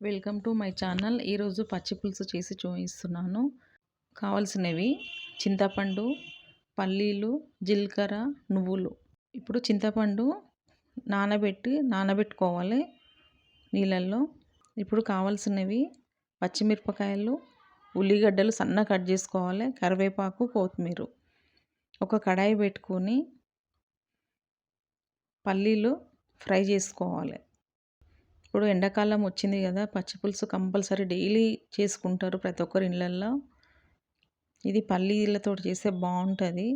Welcome to my channel. ఈరోజు పచ్చి పులుసు చేసి చూపిస్తున్నాను. కావలసినవి చింతపండు పల్లీలు జీలకర్ర నువ్వులు. ఇప్పుడు చింతపండు నానబెట్టి నానబెట్టుకోవాలి నీళ్ళల్లో. ఇప్పుడు కావలసినవి పచ్చిమిరపకాయలు ఉల్లిగడ్డలు సన్న కట్ చేసుకోవాలి కరివేపాకు కొత్తిమీర. ఒక కడాయి పెట్టుకొని పల్లీలు ఫ్రై చేసుకోవాలి. ఇప్పుడు ఎండాకాలం వచ్చింది కదా పచ్చి పులుసు కంపల్సరీ డైలీ చేసుకుంటారు ప్రతి ఒక్కరి ఇళ్ళల్లో. ఇది పల్లీలతో చేస్తే బాగుంటుంది.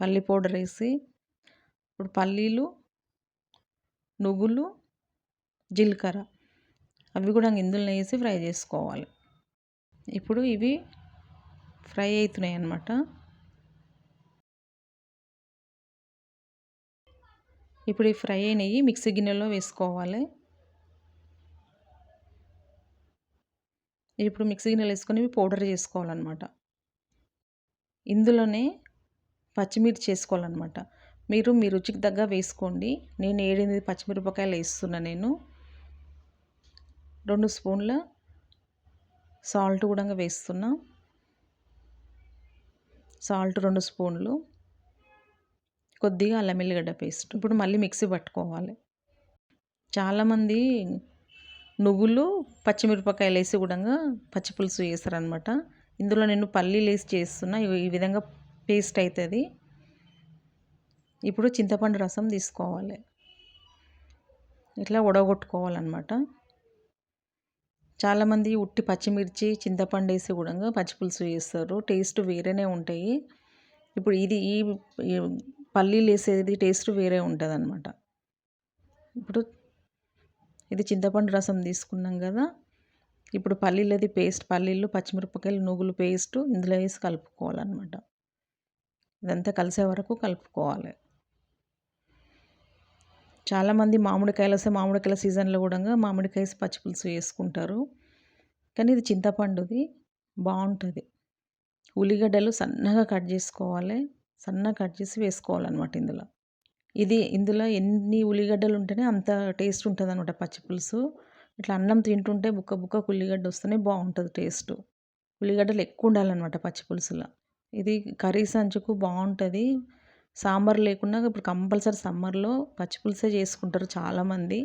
పల్లి పౌడర్ వేసి ఇప్పుడు పల్లీలు నువ్వులు జీలకర్ర అవి కూడా ఇందులో వేసి ఫ్రై చేసుకోవాలి. ఇప్పుడు ఇవి ఫ్రై అవుతున్నాయి అన్నమాట ఇప్పుడు ఈ ఫ్రై అయినవి మిక్సీ గిన్నెలో వేసుకోవాలి. ఇప్పుడు మిక్సీ గిన్నెలు వేసుకొని పౌడర్ చేసుకోవాలన్నమాట. ఇందులోనే పచ్చిమిర్చి వేసుకోవాలన్నమాట మీరు మీ రుచికి తగ్గ వేసుకోండి. నేను ఏడెనిమిది పచ్చిమిరపకాయలు వేస్తున్నా నేను. రెండు స్పూన్ల సాల్ట్ కూడా వేస్తున్నా. సాల్ట్ రెండు స్పూన్లు. కొద్దిగా అల్లం ఎల్లిగడ్డ పేస్ట్. ఇప్పుడు మళ్ళీ మిక్సీ పట్టుకోవాలి. చాలామంది నువ్వులు పచ్చిమిరపకాయలు వేసి కూడా పచ్చి పులుసు వేస్తారనమాట ఇందులో నేను పల్లీలు వేసి చేస్తున్నా. ఈ విధంగా పేస్ట్ అవుతుంది ఇప్పుడు చింతపండు రసం తీసుకోవాలి. ఇట్లా ఉడగొట్టుకోవాలన్నమాట చాలామంది ఉట్టి పచ్చిమిర్చి చింతపండు వేసి కూడా పచ్చిపులుసు వేస్తారు టేస్ట్ వేరేనే ఉంటాయి. ఇప్పుడు ఇది ఈ పల్లీలు వేసేది టేస్ట్ వేరే ఉంటుంది అనమాట ఇప్పుడు ఇది చింతపండు రసం తీసుకున్నాం కదా ఇప్పుడు పల్లీలది పేస్ట్ పల్లీలు పచ్చిమిరపకాయలు నువ్వులు పేస్ట్ ఇందులో వేసి కలుపుకోవాలన్నమాట. ఇదంతా కలిసే వరకు కలుపుకోవాలి. చాలామంది మామిడికాయలు వస్తే మామిడికాయల సీజన్లో కూడా మామిడికాయ పచ్చిపులుసు వేసుకుంటారు. కానీ ఇది చింతపండుది బాగుంటుంది. ఉల్లిగడ్డలు సన్నగా కట్ చేసుకోవాలి. సన్నగా కట్ చేసి వేసుకోవాలన్నమాట ఇందులో. ఇది ఇందులో ఎన్ని ఉల్లిగడ్డలు ఉంటేనే అంత టేస్ట్ ఉంటుంది అనమాట పచ్చి పులుసు. ఇట్లా అన్నం తింటుంటే బుక్క బుక్క ఉల్లిగడ్డ వస్తేనే బాగుంటుంది టేస్ట్. ఉల్లిగడ్డలు ఎక్కువ ఉండాలన్నమాట పచ్చి పులుసులో. ఇది కర్రీ సంచుకు బాగుంటుంది. సాంబార్ లేకుండా ఇప్పుడు కంపల్సరీ సమ్మర్లో పచ్చి పులుసే చేసుకుంటారు చాలామంది.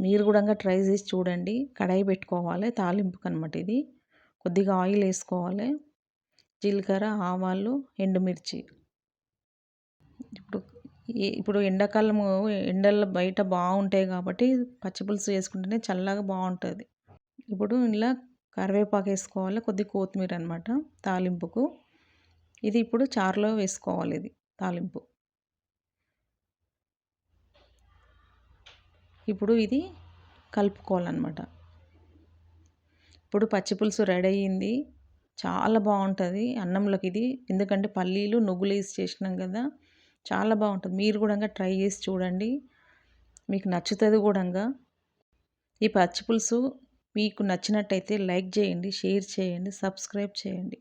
మీరు కూడా ట్రై చేసి చూడండి. కడాయి పెట్టుకోవాలి. తాలింపుకి అనమాట ఇది. కొద్దిగా ఆయిల్ వేసుకోవాలి. జీలకర్ర ఆవాలు ఎండుమిర్చి. ఇప్పుడు ఇప్పుడు ఎండాకాలము ఎండల్లో బయట బాగుంటాయి కాబట్టి పచ్చిపులుసు వేసుకుంటేనే చల్లగా బాగుంటుంది. ఇప్పుడు ఇలా కరివేపాకు వేసుకోవాలి కొద్ది కొత్తిమీర అనమాట తాలింపుకు. ఇది ఇప్పుడు చారులో వేసుకోవాలి ఇది తాలింపు. ఇప్పుడు ఇది కలుపుకోవాలన్నమాట. ఇప్పుడు పచ్చిపులుసు రెడీ అయ్యింది చాలా బాగుంటుంది అన్నంలోకి ఇది. ఎందుకంటే పల్లీలు నువ్వులు వేసి చేసినాం కదా చాలా బాగుంటుంది. మీరు కూడా ట్రై చేసి చూడండి. మీకు నచ్చుతుంది కూడా ఈ పచ్చి పులుసు మీకు నచ్చినట్టయితే లైక్ చేయండి షేర్ చేయండి సబ్స్క్రైబ్ చేయండి.